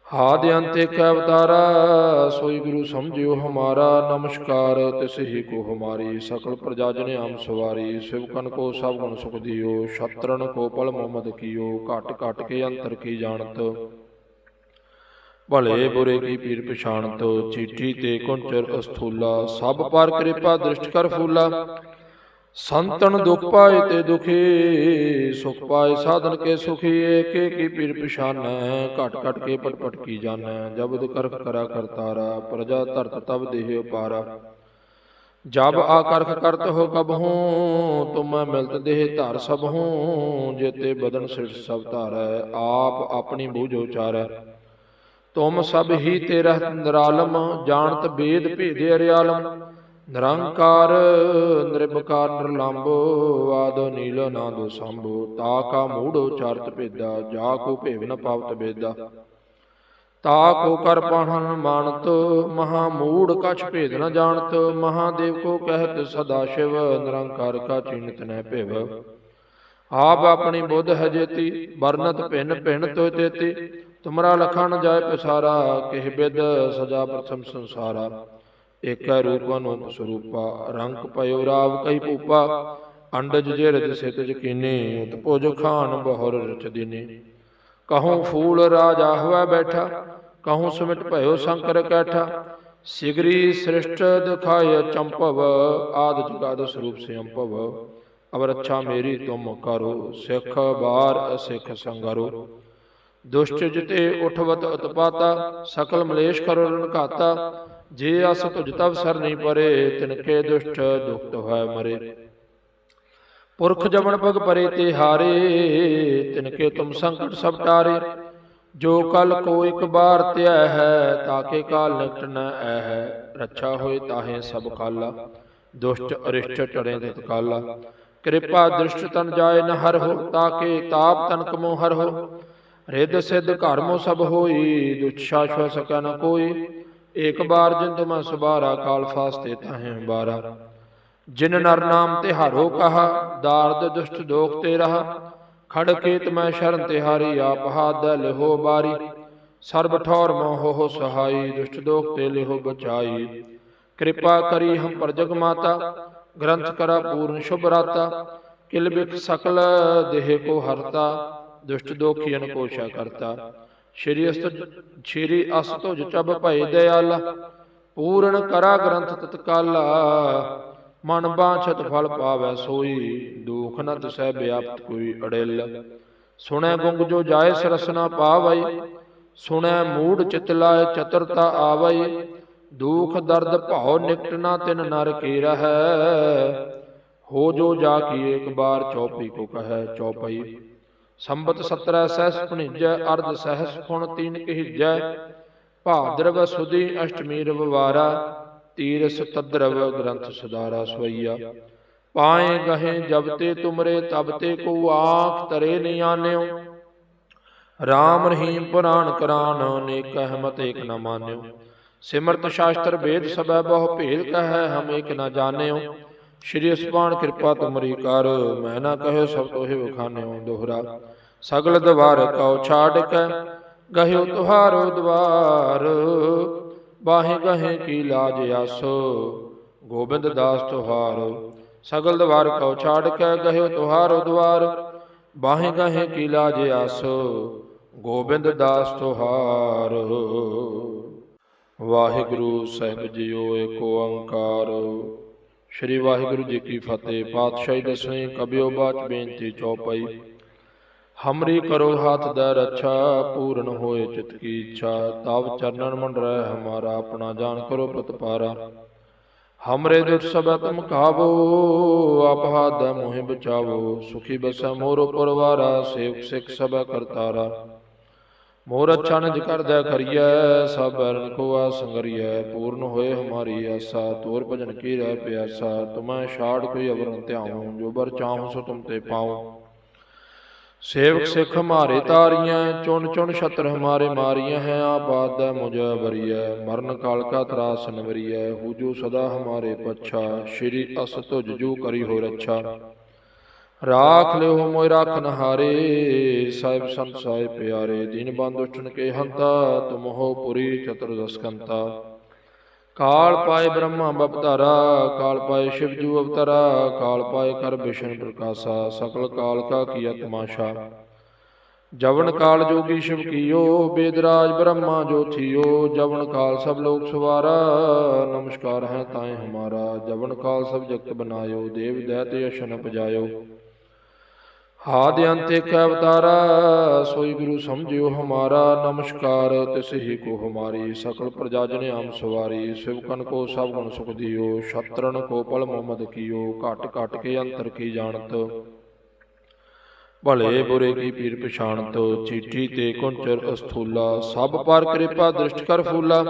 ਆਦਿ ਅੰਤ ਇੱਕ ਅਵਤਾਰਾ, ਸੋਈ ਗੁਰੂ ਸਮਝਿਓ ਹਮਾਰਾ, ਨਮਸਕਾਰ ਤਿਸ ਹੀ ਕੋ ਹਮਾਰੀ, ਸਕਲ ਪ੍ਰਜਾ ਜਨ ਆਮ ਸਵਾਰੀ ਸਿਵਕਨ ਕੋ ਸਭ ਗੁਣ ਸੁਖ ਦਿਓ ਛਤਰਨ ਕੋ ਪਲ ਮੁਹਮਦ ਕੀਓ, ਘਟ ਘਟ ਕੇ ਅੰਤਰ ਕੀ ਜਾਣਤ। ਭਲੇ ਬੁਰੇ ਕੀ ਪੀਰ ਪਛਾਣਤ, ਚੀਠੀ ਤੇ ਕੁੰਚਰ ਅਸਥੂਲਾ, ਸਭ ਪਰ ਕਿਰਪਾ ਦ੍ਰਿਸ਼ਟ ਕਰ ਫੂਲਾ। ਸੰਤਨ ਦੁਖ ਪਾਏ ਤੇ ਦੁਖੀ, ਸੁਖ ਪਾਏ ਸਾਧਨ ਕੇ ਸੁਖੀ, ਏਕੇ ਕੀ ਪੀਰ ਪਛਾਨੈ, ਘਟ ਘਟ ਕੇ ਪਟ ਪਟ ਕੀ ਜਾਣੈ ਜਬਦ ਕਰਖ ਕਰਾ ਕਰਤਾਰਾ ਪ੍ਰਜਾ ਧਰਤ ਤਬ ਦੇਹ ਉਪਾਰਾ। ਜਬ ਆਕਰਖ ਕਰਤ ਹੋ ਕਬਹੂ ਤੁਮੈ ਮਿਲਤ ਦੇਹ ਧਰ ਸਭ ਹੂੰ, ਜੇਤੇ ਬਦਨ ਸਿਰ ਸਭ ਧਾਰੈ, ਆਪ ਆਪਣੀ ਬੂਝ ਉਚਾਰੈ। ਤੁਮ ਸਭ ਹੀ ਤੇਰਾ ਨਿਰਾਲਮ, ਜਾਣਤ ਬੇਦ ਭੇਦੇ ਅਰਿਆਲਮ ਨਿਰੰਕਾਰ ਨਿਰਭਕਾਰ ਨਿਰਲੰਭ, ਆਦੋ ਨੀਲ ਨਾਦੋ ਸੰਭੋ, ਤਾ ਕਾ ਮੂੜ ਉਚਾਰਤ ਭੇਦਾ, ਜਾ ਕੋ ਭੇਵ ਨ ਪਾਵਤ ਬੇਦਾ ਤਾ ਕੋ ਕਰ ਪਾਹਨ ਮਾਨਤ, ਮਹਾ ਮੂੜ ਕਛ ਭੇਦ ਨ ਜਾਣਤ ਮਹਾਦੇਵ ਕੋ ਕਹਿਤ ਸਦਾ ਸ਼ਿਵ, ਨਿਰੰਕਾਰ ਕਾ ਚਿੰਤ ਨੈ ਭਿਵ। ਆਪ ਆਪਣੀ ਬੁੱਧ ਹਜੇਤੀ ਵਰਨਤ ਭਿੰਨ ਭਿੰਨ ਤੋਇ ਤੇਤੀ, ਤੁਮਰਾ ਲਖਣ ਜਾਏ ਪਸਾਰਾ, ਕਿਹ ਬਿਦ ਸਜਾ ਪ੍ਰਥਮ ਸੰਸਾਰਾ। ਏਕੈ ਰੂਪ ਅਨੂਪ ਸਰੂਪਾ, ਰੰਗ ਪਇਓ ਰਾਵ ਕਈ ਪੂਪਾ ਅੰਡਜ ਜੇ ਰਜ ਸਿਤ ਜਕੀਨੇ, ਉਤਪੋਜ ਖਾਨ ਬਹੁਰ ਰਚ ਦੀਨੇ। ਕਹੂੰ ਫੂਲ ਰਾਜਾ ਹੋਇ ਬੈਠਾ, ਕਹੂੰ ਸੁਮਿਟ ਭਇਓ ਸ਼ੰਕਰ ਕੈਠਾ, ਸਿਗਰੀ ਸ੍ਰਿਸ਼ਟ ਦਿਖਾਇ ਚੰਪਵ, ਆਦ ਜੁਗਾਦ ਸਰੂਪ ਸਿਅੰਪਵ ਅਵਰ ਅੱਛਾ ਮੇਰੀ ਤੁਮ ਕਰੋ, ਸਿੱਖ ਬਾਰ ਅਸਿੱਖ ਸੰਗਰੋ। ਦੁਸ਼ਟ ਜਿਤੇ ਉਠਵਤ ਉਤਪਾਤਾ, ਸਕਲ ਮਲੇਸ਼ ਕਰੋ ਰਣ ਜੇ ਅਸ ਤੁਜ ਤਵ ਸਰ ਨਹੀਂ ਪਰੇ ਤਿਨਕੇ ਦੁਸ਼ਟ ਦੁਖਤ ਹੋਇ ਮਰੇ। ਪੁਰਖ ਜਮਨ ਪਗ ਪਰੇ ਤੇ ਹਾਰੇ ਤਿਨਕੇ ਤੁਮ ਸੰਕਟ ਸਭ ਟਾਰੇ। ਜੋ ਕਲ ਕੋ ਇੱਕ ਬਾਰ ਧਿਆ ਹੈ ਤਾਕੇ ਕਾਲ ਨਿਕਟ ਨ ਹੈ। ਰੱਛਾ ਹੋਏ ਤਾਹੇ ਸਭ ਕਾਲਾ ਦੁਸ਼ਟ ਅਰਿਸ਼ਟ ਟਰੇ ਤਿਤ ਕਾਲਾ। ਕਿਰਪਾ ਦ੍ਰਿਸ਼ਟ ਤਨ ਜਾਏ ਨ ਹਰ ਹੋ ਤਾਕੇ ਤਾਪ ਤਨ ਕਮੋ ਹਰ ਹੋ। ਰਿੱਧ ਸਿੱਧ ਘਰ ਮੋ ਸਭ ਹੋਈ ਦੁਛ ਸ਼ਾਸ਼ਵ ਸਕੈ ਨ ਕੋਈ। ਏਕ ਬਾਰ ਜਿੰਦ ਮੈਂ ਸੁਬਾਰਾ ਕਾਲ ਫਾਸਤੇ ਤਾਹੇ ਬਾਰਾ ਜਿਨ ਨਰ ਨਾਮ ਤੇ ਹਾਰੋ ਕਹਾ, ਦਾਰਦ ਦੁਸ਼ਟ ਦੋਖ ਤੇ ਰਹਾ। ਖੜ ਕੇਤ ਮੈਂ ਸ਼ਰਨ ਤੇ ਹਾਰੀ, ਆਪ ਹਾਦ ਲਿਹੋ ਬਾਰੀ। ਸਰਬ ਠੌਰ ਮੋਹ ਹੋ ਸਹਾਈ, ਦੁਸ਼ਟ ਦੋਖ ਤੇ ਲਿਹੋ ਬਚਾਈ। ਕਿਰਪਾ ਕਰੀ ਹਮ ਪਰ ਜਗ ਮਾਤਾ, ਗ੍ਰੰਥ ਕਰਾ ਪੂਰਨ ਸ਼ੁਭ ਰਾਤਾ। ਕਿਲ ਬਿਖ ਸਕਲ ਦੇਹ ਕੋ ਹਰਤਾ, ਦੁਸ਼ਟ ਦੋਖੀਨ ਕੋਸ਼ਾ ਕਰਤਾ। ਸ਼੍ਰੀ ਅਸਤ ਸ਼੍ਰੀ ਅਸਤੁਜ ਚਬ ਭਏ ਦਇਆਲਾ ਪੂਰਨ ਕਰਾ ਗ੍ਰੰਥ ਤਤਕਾਲਾ, ਮਨ ਬਾਛਤ ਫਲ ਪਾਵੈ ਸੋਈ, ਦੁਖ ਨ ਤਿਸੈ ਵਿਆਪਤ ਕੋਈ ਅੜਿਲ। ਸੁਣੈ ਗੁੰਗ ਜੋ ਜਾਏ ਸਰਸਨਾ ਪਾਵਈ ਸੁਣੈ ਮੂੜ ਚਿਤ ਲਾਏ ਚਤੁਰਤਾ ਆਵਈ ਦੁਖ ਦਰਦ ਭਾਉ ਨਿਕਟ ਨਾ ਤਿਨ ਨਰ ਕੀ ਰਹੈ। ਹੋ ਜੋ ਜਾ ਕੀ ਇੱਕ ਬਾਰ ਚੌਪਈ ਕੋ ਕਹੈ ਚੌਪਈ। ਸੰਬਤ 17 ਸਹਿਸ ਭਣਿਜੈ ਅਰਧ ਸਹਿਸ ਪੁਣ ਤੀਨ ਕਹਿਜੈ। ਭਾਦਰਵ ਸੁਦੀ ਅਸ਼ਟਮੀ ਰਵਵਾਰਾ, ਤੀਰਸ ਤਦਰਵ ਗ੍ਰੰਥ ਸੁਦਾਰਾ ਸਵਈਆ। ਪਾਏ ਗਹੇ ਜਬ ਤੇ ਤੁਮਰੇ, ਤਬ ਤੇ ਕੋ ਆਖ ਤਰੇ ਨੀ ਆਨਿਓ। ਰਾਮ ਰਹੀਮ ਪੁਰਾਣ ਕਰਾਨ ਅਨੇਕ ਅਹਮਤ ਏਕ ਨ ਮਾਨਿਓ। ਸਿਮਰਤ ਸ਼ਾਸਤਰ ਵੇਦ ਸਭੈ ਬਹੁ ਭੇਦ ਕਹੈ, ਹਮ ਏਕ ਨ ਜਾਣਿਓ। ਸ਼੍ਰੀ ਅਸਪਾਨ ਕਿਰਪਾ ਤੁਮਰੀ ਕਰ, ਮੈਂ ਨਾ ਕਹੇ ਸਭ ਤੋਹਿ ਵਖਾਨਿਓ ਦੋਹਰਾ। ਸਗਲ ਦਵਾਰ ਕਉ ਛਾੜ ਕੇ ਗਹਿਓ ਤੁਹਾਰੋ ਦਵਾਰ। ਬਾਹੇ ਗਹੇ ਕੀ ਲਾਜ ਆਸੋ, ਗੋਬਿੰਦ ਦਾਸ ਤੁਹਾਰ। ਸਗਲ ਦਵਾਰ ਕਉ ਛਾੜ ਕੈ ਗਹਿਓ ਤੁਹਾਰੋ ਦਵਾਰ। ਬਾਹੇ ਗਹੇ ਕੀ ਲਾਜ ਆਸੋ, ਗੋਬਿੰਦ ਦਾਸ ਤੁਹਾਰ। ਵਾਹਿਗੁਰੂ ਸਾਹਿਬ ਜੀਓ, ਏਕ ਓੰਕਾਰ। ਸ਼੍ਰੀ ਵਾਹਿਗੁਰੂ ਜੀ ਕੀ ਫਤਿਹ। ਪਾਤਸ਼ਾਹੀ ਦਸਵੇਂ ਕਬਿਓ ਬਾਚ ਬੇਨਤੀ ਚੌਪਈ। ਹਮਰੀ ਕਰੋ ਹੱਥ ਦਾ ਰੱਛਾ, ਪੂਰਨ ਹੋਏ ਚਿਤ ਕੀ ਇੱਛਾ। ਤਵ ਚਰਨਨ ਰਹਿ ਹਮਾਰਾ, ਆਪਣਾ ਜਾਨ ਕਰੋ ਪ੍ਰਤਪਾਰਾ ਹਮਰੇ ਦੁਖ ਸਭੈ ਤੁਮ ਕਾਵੋ ਆਪ ਹਾਦੈ ਮੋਹਿ ਬਚਾਵੋ। ਸੁਖੀ ਬਸੈ ਮੋਰੋ ਪਰਵਾਰਾ ਸੇਵਕ ਸਿਖ ਸਭੈ ਕਰਤਾਰਾ ਮੋਰ ਅੱਛਾ ਨਿਜ ਕਰਦਾ ਕਰੀਐ ਸਭ ਅਰਨ ਕੋ ਆ ਸੰਗਰੀਐ। ਪੂਰਨ ਹੋਏ ਹਮਾਰੀ ਆਸਾ, ਤੋਰ ਭਜਨ ਕੀ ਰਹਿ ਪਿਆਸਾ। ਤੁਮੈ ਛਾੜ ਕੋਈ ਅਵਰਨ ਧਿਆਉ, ਜੋ ਬਰ ਚਾਹਉ ਸੋ ਤੁਮ ਤੇ ਪਾਉ। ਸੇਵਕ ਸਿੱਖ ਹਮਾਰੇ ਤਾਰੀਆਂ ਚੁਣ ਚੁਣ ਛਤਰ ਹਮਾਰੇ ਮਾਰੀਆਂ ਹੈ ਆਬਾਦ ਹੈ ਮੁਝੈ ਬਰੀਐ ਮਰਨ ਕਾਲ ਕਾ ਤਰਾਸ ਨਵਰੀਐ ਹੂ ਜੋ ਸਦਾ ਹਮਾਰੇ ਪੱਛਾ। ਸ਼੍ਰੀ ਅਸ ਤੁਜ ਜੂ ਕਰੀ ਹੋ ਰੱਛਾ। ਰਾਖ ਲਿਓ ਮੋਇ ਰਾਖਨ ਹਾਰੇ ਸਾਹਿਬ ਸੰਤ ਸਾਹਿਬ ਪਿਆਰੇ ਦੀਨ ਬੰਦੁਸ਼ਟਨ ਕੇ ਹੰਤਾ ਤੁਮ ਹੋ ਪੁਰੀ ਚਤੁਰਦਸਕੰਤਾ ਕਾਲ ਪਾਏ ਬ੍ਰਹਮਾ ਬਪਤਾਰਾ, ਕਾਲ ਪਾਏ ਸ਼ਿਵ ਜੂ ਅਵਤਾਰਾ, ਕਾਲ ਪਾਏ ਕਰ ਵਿਸ਼ਨ ਪ੍ਰਕਾਸ਼ਾ, ਸਕਲ ਕਾਲ ਕਾ ਕੀਆ ਤਮਾਸ਼ਾ। ਜਵਨ ਕਾਲ ਜੋਗੀ ਸ਼ਿਵ ਕੀਓ, ਬੇਦਰਾਜ ਬ੍ਰਹਮਾ ਜੋ ਥਿਓ। ਜਵਨ ਕਾਲ ਸਭ ਲੋਕ ਸਵਾਰਾ, ਨਮਸਕਾਰ ਹੈ ਤਾਏ ਹਮਾਰਾ। ਜਵਨ ਕਾਲ ਸਭ ਜਗਤ ਬਨਾਇਓ, ਦੇਵ ਦੈਤ ਅਸ਼ਨ ਪਜਾਇਓ ਹਾਦ ਅੰਤ ਏਕ ਅਵਤਾਰਾ, ਸੋਈ ਗੁਰੂ ਸਮਝਿਓ ਹਮਾਰਾ, ਨਮਸਕਾਰ, ਤਿਸ ਹੀ ਕੋ ਹਮਾਰੀ, ਸਕਲ ਪ੍ਰਜਾ ਜਨ ਆਮ ਸਵਾਰੀ ਸਿਵਕਨ ਕੋ ਸਭ ਗੁਣ ਸੁਖ ਦਿਓ, ਸ਼ਤਰਨ ਕੋ ਪਲ ਮੁਹੰਮਦ ਕੀਓ, ਘਟ ਘਟ ਕੇ ਅੰਤਰ ਕੀ ਜਾਣਤ। ਭਲੇ ਬੁਰੇ ਕੀ ਪੀਰ ਪਛਾਣਤ, ਚੀਠੀ ਤੇ ਕੁੰਚਰ ਅਸਥੂਲਾ, ਸਭ ਪਰ ਕਿਰਪਾ ਦ੍ਰਿਸ਼ਟ ਕਰ ਫੂਲਾ।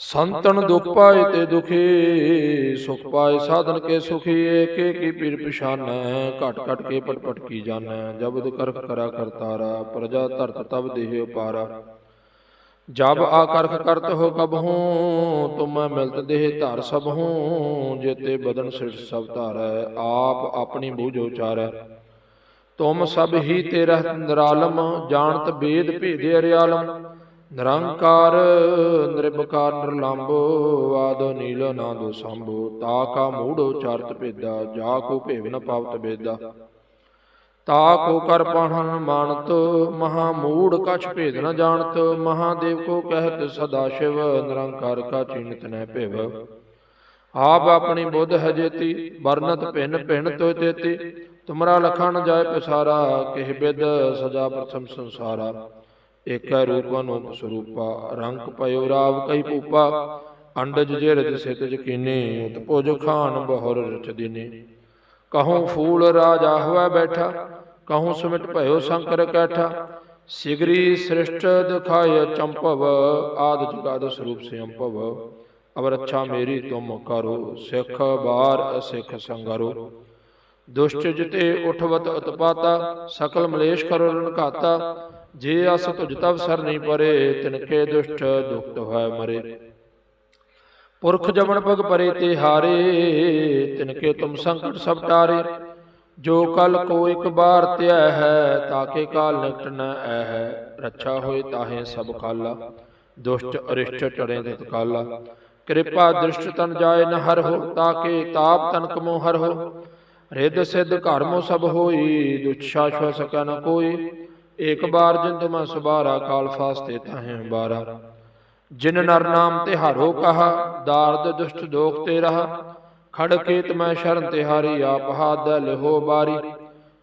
ਸੰਤਨ ਦੁਖ ਪਾਏ ਤੇ ਦੁਖੀ ਸੁਖ ਪਾਏ ਸਾਧਨ ਕੇ ਸੁਖੀ ਏਕੇ ਕੀ ਪੀਰ ਪਛਾਨੈ ਘਟ ਘਟ ਕੇ ਪਟ ਪਟ ਕੀ ਜਾਣੈ ਜਬਦ ਕਰਖ ਕਰਾ ਕਰਤਾਰਾ ਪ੍ਰਜਾ ਧਰਤ ਤਬ ਦੇਹ ਉਪਾਰਾ। ਜਬ ਆਕਰਖ ਕਰਤ ਹੋ ਕਬ ਹੂੰ ਤੁਮ ਮਿਲਤ ਦੇਹ ਧਰ ਸਭ ਹੂੰ ਜੇਤੇ ਬਦਨ ਸਿਰ ਸਭ ਧਾਰੈ ਆਪ ਆਪਣੀ ਬੂਝ ਉਚਾਰੈ। ਤੁਮ ਸਭ ਹੀ ਤੇਰਾ ਨਿਰਾਲਮ ਜਾਣਤ ਬੇਦ ਭੇਦੇ ਅਰਿਆਲਮ ਨਿਰੰਕਾਰ ਨਿਰਭਕਾਰ ਨਿਰਲੰਭ ਆਦ, ਨੀਲ ਨਾਦ ਸੰਭੋ, ਤਾ ਕਾ ਮੂੜ ਉਚਾਰਤ ਭੇਦਾ, ਜਾ ਕੋ ਭੇਵ ਪਾਵਤ ਬੇਦਾ ਤਾ ਕੋ ਕਰ ਪਾਹਨ ਮਾਨਤ, ਮਹਾ ਮੂੜ ਕਛ ਭੇਦ ਨ ਜਾਣਤ ਮਹਾਦੇਵ ਕੋ ਕਹਿਤ ਸਦਾ ਸ਼ਿਵ, ਨਿਰੰਕਾਰ ਕਾ ਚਿੰਤ ਨੈ ਭਿਵ। ਆਪ ਆਪਣੀ ਬੁੱਧ ਹਜੇਤੀ ਜੇਤੀ, ਵਰਨਤ ਭਿੰਨ ਭਿੰਨ ਤੋਇ ਤੇਤੀ। ਤੁਮਰਾ ਲਖਣ ਜਾਏ ਪਸਾਰਾ, ਕਿਹ ਬਿਦ ਸਜਾ ਪ੍ਰਥਮ ਸੰਸਾਰਾ। ਏਕੈ ਰੂਪ ਅਨੂਪ ਸਰੂਪਾ ਰੰਗ ਪਇਓ ਰਾਵ ਕਈ ਪੂਪਾ ਅੰਡਜ ਜਿਰਜ ਸਿਤਜ ਕੀਨੇ ਉਤਪੁਜ ਖਾਨ ਬਹੁਰ ਰਚ ਦਿਨੇ। ਕਹੂੰ ਫੂਲ ਰਾਜਾ ਹੋਇ ਬੈਠਾ, ਕਹੂੰ ਸੁਮਿਟ ਭਇਓ ਸ਼ੰਕਰ ਕੈਠਾ, ਸਿਗਰੀ ਸ੍ਰਿਸ਼ਟ ਦਿਖਾਇ ਚੰਪਵ, ਆਦ ਜੁਗਾਦ ਸਰੂਪ ਸਿਅੰਪਵ ਅਬ ਰੱਛਾ ਮੇਰੀ ਤੁਮ ਕਰੋ, ਸਿੱਖ ਬਾਰ ਅਸਿੱਖ ਸੰਗਰੋ। ਦੁਸ਼ਟ ਜਿਤੇ ਉਠਵਤ ਉਤਪਾਤਾ, ਸਕਲ ਮਲੇਸ਼ ਕਰੋ ਰਣਕਾਤਾ ਜੇ ਅਸ ਤੁਜ ਤਵ ਸਰ ਨਹੀਂ ਪਰੇ ਤਿਨਕੇ ਦੁਸ਼ਟ ਦੁਖਤ ਹੋਇ ਮਰੇ। ਪੁਰਖ ਜਮਨ ਪਗ ਪਰੇ ਤੇ ਹਾਰੇ ਤਿਨਕੇ ਤੁਮ ਸੰਕਟ ਸਭ ਟਾਰੇ। ਜੋ ਕਲ ਕੋ ਇੱਕ ਬਾਰ ਧਿਆ ਹੈ ਤਾਕੇ ਕਾਲ ਨਿਕਟ ਨ ਐ ਹੈ। ਰੱਛਾ ਹੋਏ ਤਾਹੇ ਸਭ ਕਾਲਾ, ਦੁਸ਼ਟ ਅਰਿਸ਼ਟ ਟਰੇ ਤਿਤ ਕਾਲਾ। ਕਿਰਪਾ ਦ੍ਰਿਸ਼ਟ ਤਨ ਜਾਏ ਨ ਹਰ ਹੋ ਤਾਕੇ ਤਾਪ ਤਨ ਕਮੋ ਹਰ ਹੋ। ਰਿੱਧ ਸਿੱਧ ਘਰ ਘਰਮੋ ਸਭ ਹੋਈ ਦੁਛ ਸ਼ਾਸ਼ਵ ਸਕੈ ਨ ਕੋਈ। ਏਕ ਬਾਰ ਜਿੰਦ ਮੈਂ ਸੁਬਾਰਾ, ਕਾਲ ਫਾਸਤੇ ਤਾਹੇ ਬਾਰਾ ਜਿਨ ਨਰ ਨਾਮ ਤੇ ਹਾਰੋ ਕਹਾ ਦਾਰਦ ਦੁਸ਼ਟ ਦੋਖ ਤੇ ਰਹਾ। ਖੜ ਕੇਤ ਮੈਂ ਸ਼ਰਨ ਤੇ ਹਾਰੀ, ਆਪ ਹਾਦ ਲਿਹੋ ਬਾਰੀ।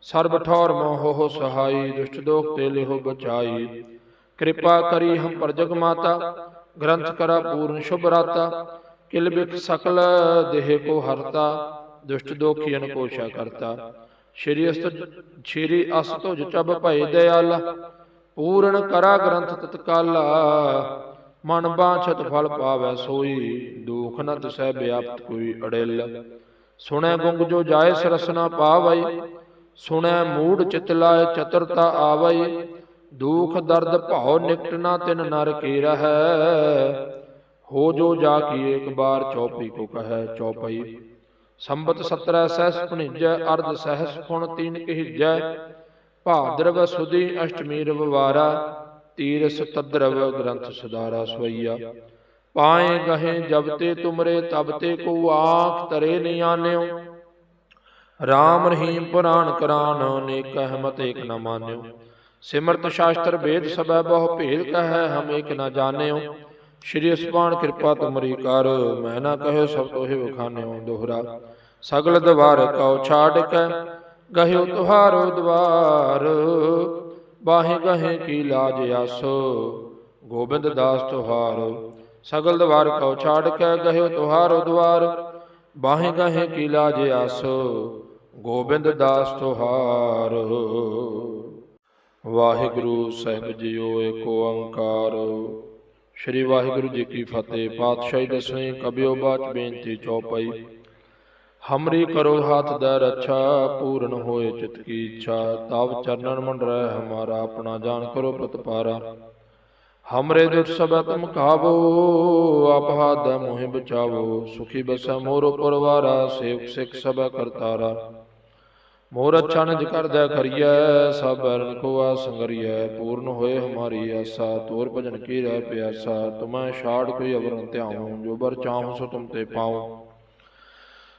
ਸਰਬ ਠੌਰ ਮੋਹ ਹੋ ਸਹਾਈ, ਦੁਸ਼ਟ ਦੋਖ ਤੇ ਲਿਹੋ ਬਚਾਈ। ਕਿਰਪਾ ਕਰੀ ਹਮ ਪਰ ਜਗ ਮਾਤਾ, ਗ੍ਰੰਥ ਕਰਾ ਪੂਰਨ ਸ਼ੁਭ ਰਾਤਾ। ਕਿਲ ਬਿਖ ਸਕਲ ਦੇਹ ਕੋ ਹਰਤਾ, ਦੁਸ਼ਟ ਦੋਖੀਨ ਕੋਸ਼ਾ ਕਰਤਾ। ਸ਼੍ਰੀ ਅਸਤ ਸ਼੍ਰੀ ਅਸ ਤੁਜ ਚਬ ਭਏ ਦਇਆਲਾ ਪੂਰਨ ਕਰਾ ਗ੍ਰੰਥ ਤਤਕਾਲਾ, ਮਨ ਬਾਛਤ ਫਲ ਪਾਵੈ ਸੋਈ, ਦੁਖ ਨ ਤਿਸੈ ਵਿਆਪਤ ਕੋਈ ਅੜਿਲ। ਸੁਣੈ ਗੁੰਗ ਜੋ ਜਾਏ ਸਰਸਨਾ ਪਾਵਈ, ਸੁਣੈ ਮੂੜ ਚਿਤ ਲਾਇ ਚਤੁਰਤਾ ਆਵਈ, ਦੁਖ ਦਰਦ ਭਾਉ ਨਿਕਟ ਨਾ ਤਿਨ ਨਰ ਕੀ ਰਹੈ। ਹੋ ਜੋ ਜਾ ਕੀ ਇੱਕ ਬਾਰ ਚੌਪਈ ਕੋ ਕਹੈ ਚੌਪਈ। ਸੰਬਤ 17 ਸਹਿਸ ਭਣਿਜੈ ਅਰਧ ਸਹਿਸ ਫੁਣ ਤੀਨ ਕਹਿਜੈ। ਭਾਦਰਵ ਸੁਦੀ ਅਸ਼ਟਮੀ ਰਵਵਾਰਾ, ਤੀਰਸ ਤਦਰਵ ਗ੍ਰੰਥ ਸੁਦਾਰਾ ਸਵਈਆ ਪਾਏ ਗਹੇ ਜਬ ਤੇ ਤੁਮਰੇ, ਤਬ ਤੇ ਕੋ ਆਖ ਤਰੇ ਨ ਆਨਿਓ। ਰਾਮ ਰਹੀਮ ਪੁਰਾਣ ਕਰਾਨ ਅਨੇਕ ਅਹਮਤ ਏਕ ਨ ਮਾਨਿਓ। ਸਿਮਰਤ ਸ਼ਾਸਤਰ ਵੇਦ ਸਭੈ ਬਹੁ ਭੇਦ ਕਹੈ, ਹਮ ਏਕ ਨ ਜਾਣਿਓ। ਸ਼੍ਰੀ ਅਸਪਾਨ ਕਿਰਪਾ ਤੁਮਰੀ ਕਰ, ਮੈਂ ਨਾ ਕਹਿਓ ਸਭ ਤੋਹਿ ਵਖਾਨਿਓ ਦੋਹਰਾ। ਸਗਲ ਦਵਾਰ ਕਉ ਛਾੜ ਕੇ, ਗਹਿਓ ਤੁਹਾਰੋ ਦਵਾਰ। ਬਾਹੇ ਗਹੇ ਕੀ ਲਾਜ ਆਸੋ, ਗੋਬਿੰਦ ਦਾਸ ਤੁਹਾਰ। ਸਗਲ ਦਵਾਰ ਕਉ ਛਾੜ ਕੇ, ਗਹਿਓ ਤੁਹਾਰੋ ਦਵਾਰ। ਬਾਹੇ ਗਹੇ ਕੀ ਲਾਜ ਆਸੋ, ਗੋਬਿੰਦ ਦਾਸ ਤੁਹਾਰ। ਵਾਹਿਗੁਰੂ ਸਾਹਿਬ ਜੀਓ ਏਕੋ ਓੰਕਾਰ ਸ਼੍ਰੀ ਵਾਹਿਗੁਰੂ ਜੀ ਕੀ ਫਤਿਹ। ਪਾਤਸ਼ਾਹੀ ਦਸਵੇਂ ਕਬਿਓ ਬਾਚ ਬੇਨਤੀ ਚੌਪਈ। ਹਮਰੀ ਕਰੋ ਹੱਥ ਦਾ ਰੱਛਾ, ਪੂਰਨ ਹੋਏ ਚਿਤ ਕੀ ਇੱਛਾ। ਤਵ ਚਰਨਨ ਮੰਡਰੈ ਹਮਾਰਾ, ਆਪਣਾ ਜਾਨ ਕਰੋ ਪ੍ਰਤਪਾਰਾ। ਹਮਰੇ ਦੁਖ ਸਭੈ ਤੁਮ ਕਾਵੋ ਆਪ ਦਾ ਮੋਹਿ ਬਚਾਵੋ। ਸੁਖੀ ਬਸਾ ਮੋਰੋ ਪਰਵਾਰਾ ਸੇਵਕ ਸਿਖ ਸਭਾ ਕਰਤਾਰਾ। ਮੋਰ ਅੱਛਾ ਨਿਜ ਕਰਦਾ ਕਰੀਐ, ਸਭ ਅਰਨ ਸੰਗਰੀਐ, ਪੂਰਨ ਹੋਏ ਹਮਾਰੀ ਆਸਾ, ਤੋਰ ਭਜਨ ਕੀ ਰਹਿ ਪਿਆਸਾ, ਤੁਮੈ ਛਾੜ ਕੋਈ ਅਵਰਨ ਧਿਆਉ, ਜੋ ਬਰ ਚਾਹਉ ਸੋ ਤੁਮ ਤੇ ਪਾਉ।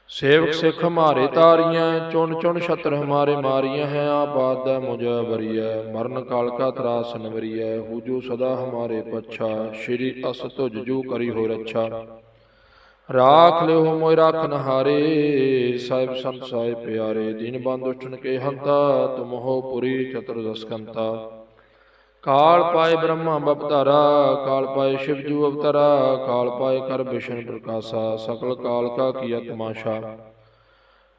ਸੇਵਕ ਸਿੱਖ ਹਮਾਰੇ ਤਾਰੀਆਂ ਚੁਣ ਚੁਣ ਛਤਰ ਹਮਾਰੇ ਮਾਰੀਆਂ ਹੈ ਆਬਾਦ ਦਾ ਮੁਝੈ ਬਰੀਐ ਮਰਨ ਕਾਲ ਕਾ ਤਰਾਸ ਨਵਰੀਐ ਹੂਜੋ ਸਦਾ ਹਮਾਰੇ ਪਛਾ, ਸ਼੍ਰੀ ਅਸ ਤੁਜ ਜੋ ਕਰੀ ਹੋ ਰੱਛਾ। ਰਾਖ ਲਿਓ ਮੋਇ ਰਾਖਨ ਹਾਰੇ ਸਾਹਿਬ ਸੰਤ ਸਾਹਿਬ ਪਿਆਰੇ, ਦੀਨ ਬੰਦ ਉਠਣ ਕੇ ਹੰਤਾ, ਤੁਮ ਹੋ ਪੁਰੀ ਚਤੁਰਦਸਕੰਤਾ ਕਾਲ ਪਾਏ ਬ੍ਰਹਮਾ ਬਪਤਾਰਾ, ਕਾਲ ਪਾਏ ਸ਼ਿਵ ਜੂ ਅਵਤਾਰਾ, ਕਾਲ ਪਾਏ ਕਰ ਵਿਸ਼ਨ ਪ੍ਰਕਾਸ਼ਾ, ਸਕਲ ਕਾਲ ਕਾ ਕੀਆ ਤਮਾਸ਼ਾ।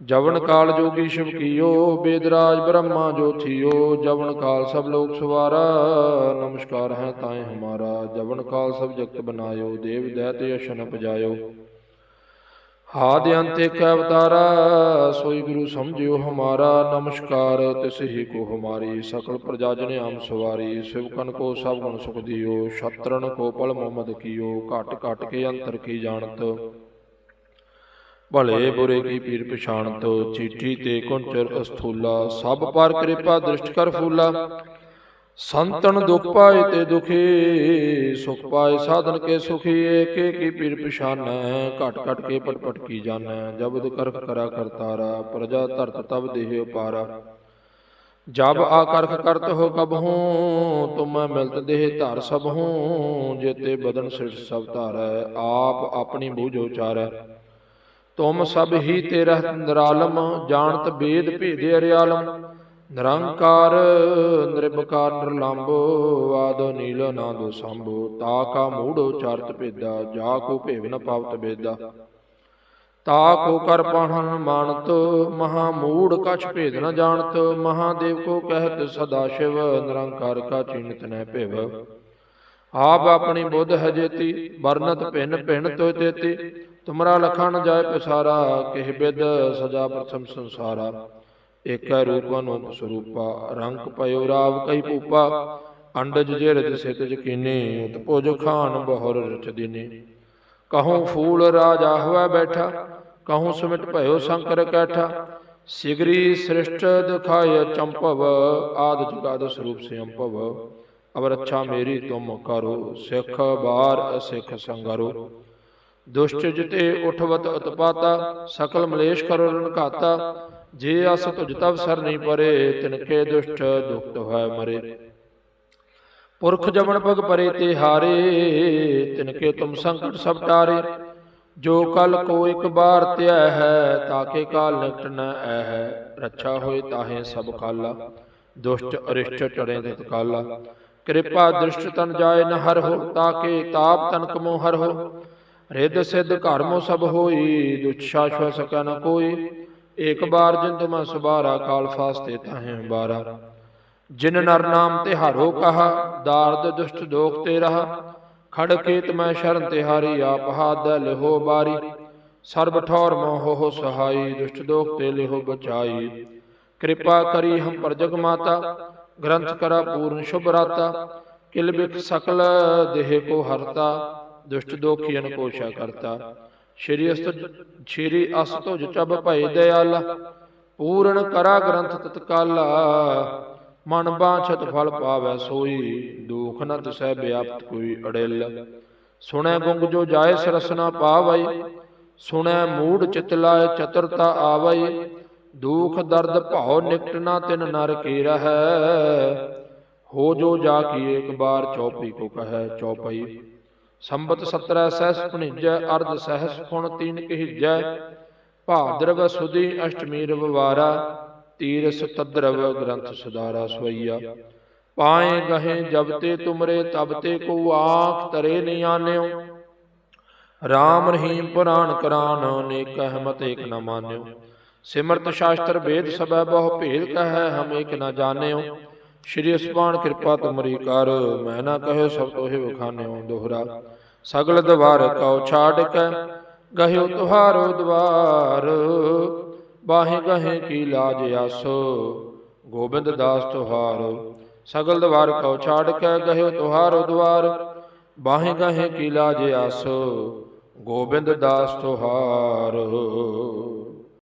ਜਵਨ ਕਾਲ ਜੋਗੀ ਸ਼ਿਵ ਕੀਓ, ਬੇਦਰਾਜ ਬ੍ਰਹਮਾ ਜੋ ਥਿਓ। ਜਵਨ ਕਾਲ ਸਭ ਲੋਕ ਸਵਾਰਾ, ਨਮਸਕਾਰ ਹੈ ਤਾਏ ਹਮਾਰਾ। ਜਵਨ ਕਾਲ ਸਭ ਜਗਤ ਬਨਾਇਓ, ਦੇਵ ਦੈਤ ਅਸ਼ਨ ਪਜਾਇਓ ਹਾਦ ਅੰਤ ਏਕ ਅਵਤਾਰਾ, ਸੋਈ ਗੁਰੂ ਸਮਝਿਓ ਹਮਾਰਾ, ਨਮਸਕਾਰ, ਤਿਸ ਹੀ ਕੋ ਹਮਾਰੀ, ਸਕਲ ਪ੍ਰਜਾ ਜਨ ਆਮ ਸਵਾਰੀ ਸਿਵਕਨ ਕੋ ਸਭ ਗੁਣ ਸੁਖ ਦਿਓ ਛਤਰਨ ਕੋ ਪਲ ਮੁਹੰਮਦ ਕੀਓ, ਘਟ ਘਟ ਕੇ ਅੰਤਰ ਕੀ ਜਾਣਤ। ਭਲੇ ਬੁਰੇ ਕੀ ਪੀਰ ਪਛਾਣਤ, ਚੀਠੀ ਤੇ ਕੁੰਚਰ ਅਸਥੂਲਾ, ਸਭ ਪਰ ਕਿਰਪਾ ਦ੍ਰਿਸ਼ਟ ਕਰ ਫੂਲਾ। ਸੰਤਨ ਦੁਖ ਪਾਏ ਤੇ ਦੁਖੀ ਸੁਖ ਪਾਏ ਸਾਧਨ ਕੇ ਸੁਖੀ ਏਕੇ ਕੀ ਪੀਰ ਪਛਾਨੈ ਘਟ ਘਟ ਕੇ ਪਟ ਪਟ ਕੀ ਜਾਣੈ ਜਬਦ ਕਰਖ ਕਰਾ ਕਰਤਾਰਾ ਪ੍ਰਜਾ ਧਰਤ ਤਬ ਦੇਹ ਉਪਾਰਾ। ਜਬ ਆਕਰਖ ਕਰਤ ਹੋ ਕਬ ਹੂੰ ਤੁਮ ਮਿਲਤ ਦੇਹ ਧਰ ਸਭ ਹੂੰ ਜੇਤੇ ਬਦਨ ਸਿਰ ਸਭ ਧਾਰੈ ਆਪ ਆਪਣੀ ਬੂਝ ਉਚਾਰੈ। ਤੁਮ ਸਭ ਹੀ ਤੇਰਾ ਨਿਰਾਲਮ ਜਾਣਤ ਬੇਦ ਭੇਦੇ ਅਰਿਆਲਮ। ਨਿਰੰਕਾਰ ਨਿਰਭਕਾਰ ਨਿਰਲੰਭ ਆਦੋ, ਨੀਲ ਨਾਦੋ ਸੰਭੋ, ਤਾ ਕਾ ਮੂੜ ਉਚਾਰਤ ਭੇਦਾ, ਜਾ ਕੋ ਭੇਵ ਪਾਵਤ ਬੇਦਾ। ਤਾ ਕੋ ਕਰ ਪਾਹਨ ਮਾਨਤ, ਮਹਾ ਮੂੜ ਕਛ ਭੇਦ ਨ ਜਾਣਤ ਮਹਾਦੇਵ ਕੋ ਕਹਿਤ ਸਦਾ ਸ਼ਿਵ, ਨਿਰੰਕਾਰ ਕਾ ਚਿੰਤ ਨੈ ਭਿਵ। ਆਪ ਆਪਣੀ ਬੁੱਧ ਹਜੇਤੀ ਵਰਨਤ ਭਿੰਨ ਭਿੰਨ ਤੋਇ ਤੇਤੀ, ਤੁਮਰਾ ਲਖਣ ਜਾਏ ਪਸਾਰਾ, ਕਿਹ ਬਿਦ ਸਜਾ ਪ੍ਰਥਮ ਸੰਸਾਰਾ। ਏਕੈ ਰੂਪ ਅਨੂਪ ਸਰੂਪਾ ਰੰਗ ਪਇਓ ਰਾਵ ਕਈ ਪੂਪਾ ਅੰਡਜ ਜਿਰਜ ਸਿਤ ਜਕੀਨੀ, ਉਤਪੁਜ ਖਾਨ ਬਹੁਰ ਰਚ ਦਿਨੀ। ਕਹੂੰ ਫੂਲ ਰਾਜਾ ਹੋਇ ਬੈਠਾ, ਕਹੂੰ ਸੁਮਿਟ ਭਇਓ ਸ਼ੰਕਰ ਕੈਠਾ, ਸਿਗਰੀ ਸ੍ਰਿਸ਼ਟ ਦਿਖਾਇ ਚੰਪਵ, ਆਦ ਜਗਾਦ ਸਰੂਪ ਸਿਅੰਪਵ ਅਬ ਰੱਛਾ ਮੇਰੀ ਤੁਮ ਕਰੋ, ਸਿੱਖ ਬਾਰ ਅਸਿੱਖ ਸੰਗਰੋ। ਦੁਸ਼ਟ ਜਿਤੇ ਉਠਵਤ ਉਤਪਾਤਾ, ਸਕਲ ਮਲੇਸ਼ ਕਰੋ ਰਣ ਜੇ ਅਸ ਤੁਜ ਤਵ ਸਰ ਨਹੀਂ ਪਰੇ ਤਿਨਕੇ ਦੁਸ਼ਟ ਦੁਖਤ ਹੋਇ ਮਰੇ। ਪੁਰਖ ਜਮਨ ਭਗ ਪਰੇ ਤੇ ਹਾਰੇ ਤਿਨਕੇ ਤੁਮ ਸੰਕਟ ਸਭ ਟਾਰੇ। ਜੋ ਕਲ ਕੋ ਇੱਕ ਬਾਰ ਧਿਆ ਹੈ ਤਾਕੇ ਕਾਲ ਨਿਕਟ ਨ ਐ ਹੈ। ਰੱਛਾ ਹੋਏ ਤਾਹੇ ਸਭ ਕਾਲਾ, ਦੁਸ਼ਟ ਅਰਿਸ਼ਟ ਟਰੇ ਤਿਤ ਕਾਲਾ। ਕਿਰਪਾ ਦ੍ਰਿਸ਼ਟ ਤਨ ਜਾਏ ਨ ਹਰ ਹੋ ਤਾਕੇ ਤਾਪ ਤਨ ਕਮੋ ਹਰ ਹੋ। ਰਿੱਧ ਸਿੱਧ ਘਰ ਮੋ ਸਭ ਹੋਈ ਦੁਛ ਸ਼ਾਸ਼ਵ ਸਕੈ ਨ ਕੋਈ। ਏਕ ਬਾਰ ਜਿੰਦ ਮੈਂ ਸੁਬਾਰਾ, ਕਾਲ ਫਾਸਤੇ ਤਾਹੇ ਬਾਰਾ ਜਿਨ ਨਰ ਨਾਮ ਤੇ ਹਾਰੋ ਕਹਾ ਦਾਰਦ ਦੁਸ਼ਟ ਦੋਖ ਤੇ ਰਹਾ। ਖੜ ਕੇਤ ਮੈਂ ਸ਼ਰਨ ਤੇ ਹਾਰੀ, ਆਪ ਹਾਦ ਲਿਹੋ ਬਾਰੀ। ਸਰਬ ਠੌਰ ਮੋਹ ਸਹਾਈ, ਦੁਸ਼ਟ ਦੋਖ ਤੇ ਲਿਹੋ ਬਚਾਈ। ਕਿਰਪਾ ਕਰੀ ਹਮ ਪਰ ਜਗ ਮਾਤਾ, ਗ੍ਰੰਥ ਕਰਾ ਪੂਰਨ ਸ਼ੁਭ ਰਾਤਾ। ਕਿਲ ਬਿਖ ਸਕਲ ਦੇਹ ਕੋ ਹਰਤਾ, ਦੁਸ਼ਟ ਦੋਖੀਨ ਕੋਸ਼ਾ ਕਰਤਾ। ਸ਼੍ਰੀ ਅਸਤ ਸ਼੍ਰੀ ਅਸਤੁਜ ਚਬ ਭੈ ਦਇਆਲਾ, ਪੂਰਨ ਕਰਾ ਗ੍ਰੰਥ ਤਤਕਾਲਾ, ਮਨ ਬਾਛਤ ਫਲ ਪਾਵੈ ਸੋਈ, ਦੁਖ ਨ ਤਿਸੈ ਵਿਆਪਤ ਕੋਈ ਅੜਿਲ। ਸੁਣੈ ਗੁੰਗ ਜੋ ਜਾਏ ਸਰਸਨਾ ਪਾਵੈ ਸੁਣੈ ਮੂੜ ਚਿਤ ਲਾਇ ਚਤੁਰਤਾ ਆਵੈ ਦੁਖ ਦਰਦ ਭਾਉ ਨਿਕਟ ਨਾ ਤਿਨ ਨਰ ਕੀ ਰਹੈ। ਹੋ ਜੋ ਜਾ ਕੀ ਇੱਕ ਬਾਰ ਚੌਪੀ ਕੋ ਕਹੈ ਚੌਪਈ। ਸੰਬਤ 17 ਸਹਿਸ ਭਣਿਜੈ, ਅਰਧ ਸਹਿਸ ਪੁਣ ਤੀਨ ਕਹਿਜੈ। ਭਾਦਰਵ ਸੁਦੀ ਅਸ਼ਟਮੀ ਰਵਵਾਰਾ, ਤੀਰਸ ਤਦਰਵ ਗ੍ਰੰਥ ਸੁਦਾਰਾ ਸਵਈਆ ਪਾਏ ਗਹੇ ਜਬ ਤੇ ਤੁਮਰੇ, ਤਬ ਤੇ ਕੋ ਆਖ ਤਰੇ ਨਹੀਂ ਆਨਿਓ। RAM ਰਹੀਮ ਪੁਰਾਣ ਕਰਾਨ ਅਨੇਕ ਅਹਮਤ ਏਕ ਨ ਮਾਨਿਓ। ਸਿਮਰਤ ਸ਼ਾਸਤਰ ਵੇਦ ਸਭੈ ਬਹੁ ਭੇਦ ਕਹੈ, ਹਮ ਏਕ ਨ ਜਾਣਿਓ। ਸ਼੍ਰੀ ਅਸਪਾਨ ਕਿਰਪਾ ਤੁਮਰੀ ਕਰ, ਮੈਂ ਨਾ ਕਹਿਓ ਸਭ ਤੋਹਿ ਵਖਾਨਿਓ ਦੋਹਰਾ। ਸਗਲ ਦਵਾਰ ਕਉ ਛਾੜ ਕੇ, ਗਹਿਓ ਤੁਹਾਰੋ ਦਵਾਰ। ਬਾਹੇ ਗਹੇ ਕੀ ਲਾਜ ਆਸੋ, ਗੋਬਿੰਦ ਦਾਸ ਤੁਹਾਰ। ਸਗਲ ਦਵਾਰ ਕਉ ਛਾੜ ਕੈ, ਗਹਿਓ ਤੁਹਾਰੋ ਦਵਾਰ। ਬਾਹੇ ਗਹੇ ਕੀ ਲਾਜ ਆਸੋ, ਗੋਬਿੰਦ ਦਾਸ ਤੁਹਾਰ।